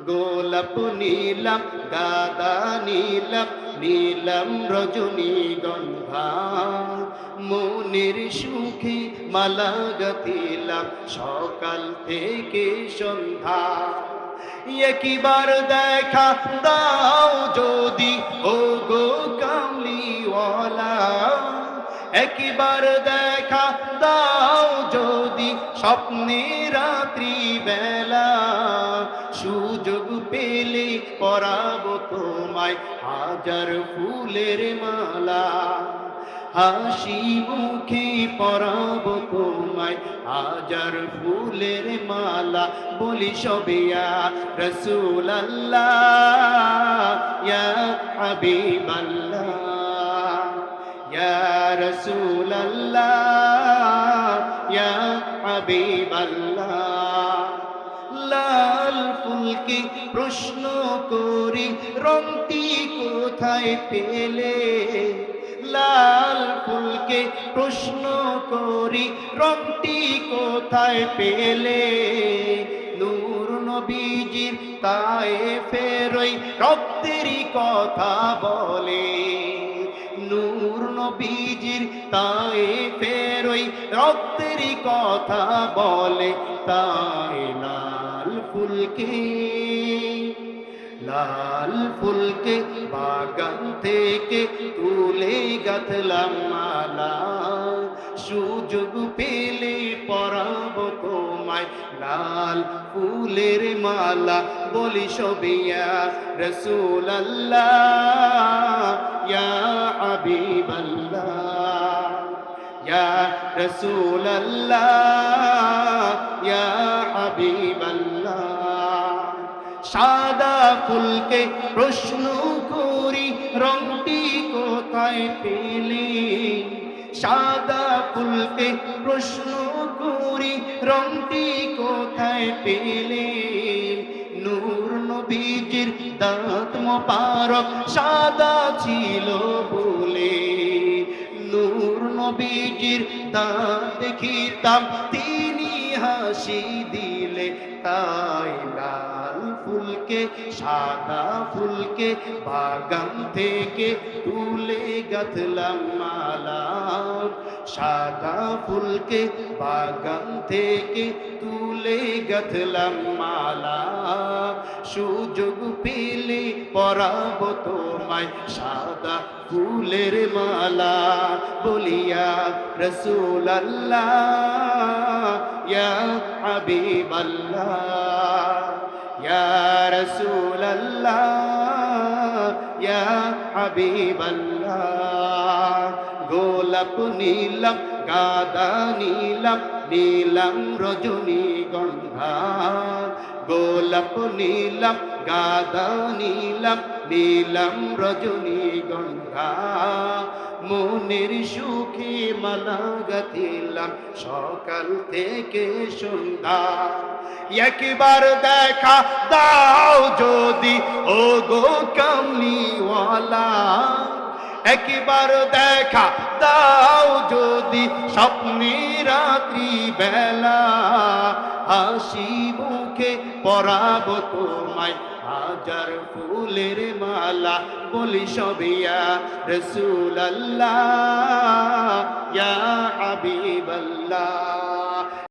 গোলাপ নীলম, গাদা নীলম, নীলাম রজনী গন্ধা মনের সুখে মালা সকাল থেকে সন্ধ্যা। একবার দেখা দাও যদি ও গো কামলিওয়ালা। একবার দেখা দাও যদি, স্বপ্নে রাত্রি বেলা সুযোগ পেলে পরাবো তোমায় হাজার ফুলের মালা। হাসি মুখে পরাব তোমায় হাজার ফুলের মালা। বলি সবিয়া রসুল ইয়া হাবিব আল্লাহ ইয়া রসুল ইয়া হাবিব আল্লাহ ফুলকে প্রশ্ন করি, রংটি কোথায় পেলে? লাল ফুলকে প্রশ্ন করি, রংটি কোথায় পেলে? নূর নবীজির তাই ফেরই রক্তেরই কথা বলে। নূর নবীজির তাই ফেরই রক্তেরই কথা বলে, তাই লাল ফুলকে, লাল ফুলকে বাগান থেকে তুলে গাথলাম মালা। সুযোগ পেলে পরাব তোমায় লাল ফুলের মালা। বলি সবিয়া রসুল আল্লাহ হাবিব আল্লাহ ইয়া রসুল আল্লাহ ইয়া হাবিব আল্লাহ সাদা ফুলকে প্রশ্ন করি, রংটি কোথায় পেলে? সাদা ফুলকে প্রশ্ন করি, রংটি কোথায় পেলে? নূর নবীজির দাঁত মোবারক সাদা ছিল নবীজির তা দেখিতাম তিনি হাসি দিলে তাই লাল ফুলকে, সাদা ফুলকে বাগান থেকে তুলে গাঁথলাম মালা। সাদা ফুলকে বাগান থেকে তুলে গাথলাম মালা। সুযোগ পেলে পরাব তোমায় সাদা ফুলের মালা। বলিয়া রসুল আল্লাহ ইয়া হাবিব আল্লাহ ইয়া রসুল আল্লাহ ইয়া হাবিব গোলাপ নীলম গাদা নীলম নীলম রজনী গন্ধা। গোলাপ নীলম, গাদা নীলম নীলম রজনী গন্ধা। মনের সুখে মালা গাথিলাম, সকাল থেকে সন্ধ্যা। একবার দেখা দাও যদি ও গো কামলিওয়ালা। একবার দেখা দাও যদি স্বপ্নে রাত্রি বেলা। হাসি মুখে পরাব তোমায়, হাজার ফুলের মালা বলি সবিয়া রসুল আল্লাহ হাবিব